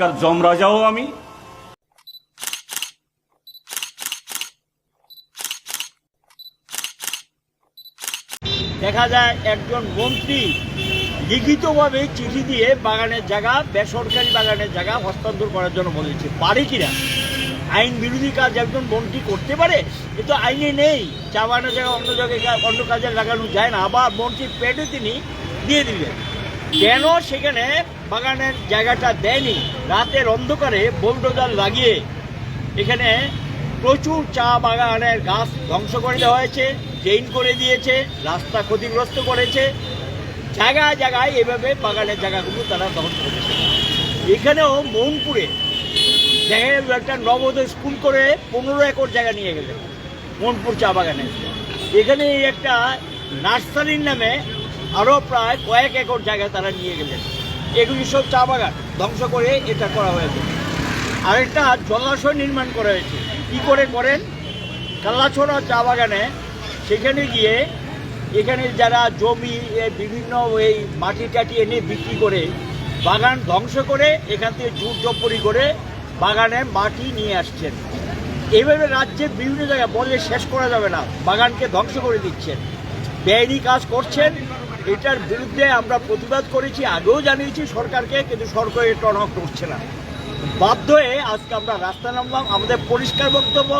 কার যমরাজাও আমি। দেখা যায় একজন মন্ত্রী লিখিতভাবে চিঠি দিয়ে বাগানের জায়গা, বেসরকারি বাগানের জায়গা হস্তান্তর করার জন্য বলেছে। পারে কিনা? আইন বিরোধী কাজ একজন মন্ত্রী করতে পারে? এ তো আইনে নেই। চা বাগানের জায়গা অন্য জায়গায় অন্য কাজে লাগানো যায় না। আবার মন্ত্রীর পেটে তিনি দিয়ে দিলেন। কেন সেখানে বাগানের জায়গাটা দেয়নি। রাতের অন্ধকারে বোলডোজার লাগিয়ে এখানে প্রচুর চা বাগানের গাছ ধ্বংস করে দেওয়া হয়েছে চেইন করে দিয়েছে, রাস্তা ক্ষতিগ্রস্ত করেছে। জায়গায় জায়গায় এভাবে বাগানের জায়গাগুলো তারা ধ্বংস করেছে এখানেও মৌনপুরে দেখা একটা নবোদয় স্কুল করে পনেরো একর জায়গা নিয়ে গেলেন মনপুর চা বাগানে। এখানে একটা নার্সারির নামে আরও প্রায় কয়েক একর জায়গা তারা নিয়ে গেলেন এগুলি সব চা বাগান। ধ্বংস করে এটা করা হয়েছে। আরেকটা, জলাশয় নির্মাণ করা হয়েছে। কী করে করেন? কাল্লাছড়া চা বাগানে সেখানে গিয়ে এখানে যারা জমি বিভিন্ন এই মাটি টাটি এনে বিক্রি করে বাগান ধ্বংস করে এখান থেকে জোর জব্বরি করে বাগানে মাটি নিয়ে আসছেন। এইভাবে রাজ্যে বিভিন্ন জায়গায় বলে শেষ করা যাবে না। বাগানকে ধ্বংস করে দিচ্ছেন। বেআইনি কাজ করছেন। এটার বিরুদ্ধে আমরা প্রতিবাদ করেছি, আগেও জানিয়েছি সরকারকে, কিন্তু সরকার এটা টনক করছে না। বাধ্য হয়ে আজকে আমরা রাস্তা নামলাম, আমাদের পরিষ্কার বক্তব্য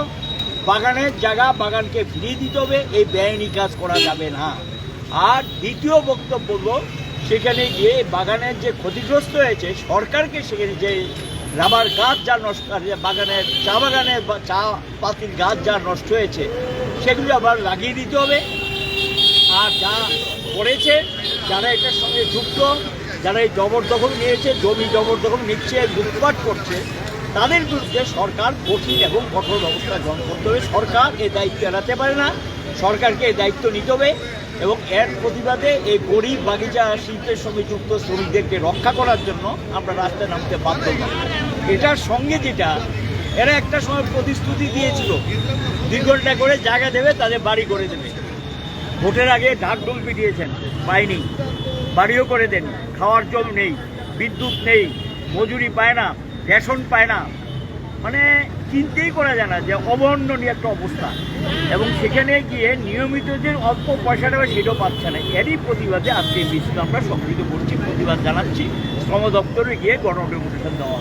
বাগানের জায়গা, বাগানকে ফিরিয়ে দিতে হবে, এই বেআইনি কাজ করা যাবে না। আর দ্বিতীয় বক্তব্য সেখানে গিয়ে বাগানের যে ক্ষতিগ্রস্ত হয়েছে, সরকারকে সেখানে যে রাবার গাছ যা নষ্ট বাগানের, চা বাগানের চা পাতির গাছ যা নষ্ট হয়েছে, সেগুলো আবার লাগিয়ে দিতে হবে। আর যা করেছে, যারা এটার সঙ্গে যুক্ত, যারা এই জবরদখল নিয়েছে, জমি জবরদখল নিচ্ছে, লুটপাট করছে, তাদের বিরুদ্ধে সরকার কঠিন এবং কঠোর ব্যবস্থা গ্রহণ করতে হবে। সরকার এই দায়িত্ব এড়াতে পারে না, সরকারকে এই দায়িত্ব নিতে হবে এবং এর প্রতিবাদে এই গরিব বাগিচা শিল্পের সঙ্গে যুক্ত শ্রমিকদেরকে রক্ষা করার জন্য আমরা রাস্তায় নামতে বাধ্য এটার সঙ্গে যেটা, এরা একটা সময় প্রতিশ্রুতি দিয়েছিল দুই ঘণ্টা করে জায়গা দেবে, তাদের বাড়ি করে দেবে। ভোটের আগে ঢাক ঢোল পিটিয়েছেন পায়নি বাড়িও করে দেন, খাওয়ার জল নেই, বিদ্যুৎ নেই, মজুরি পায় না, রেশন পায় না। মানে চিন্তেই করা যায় না যে অবর্ণনীয় একটা অবস্থা। এবং সেখানে গিয়ে নিয়মিত যে অল্প পয়সাটা পায় সেটাও পাচ্ছে না। এরই প্রতিবাদে আজকে মিছিল আমরা সংগৃহীত করছি। প্রতিবাদ জানাচ্ছি শ্রম দপ্তরে গিয়ে গণ ডেপুটেশন দেওয়া।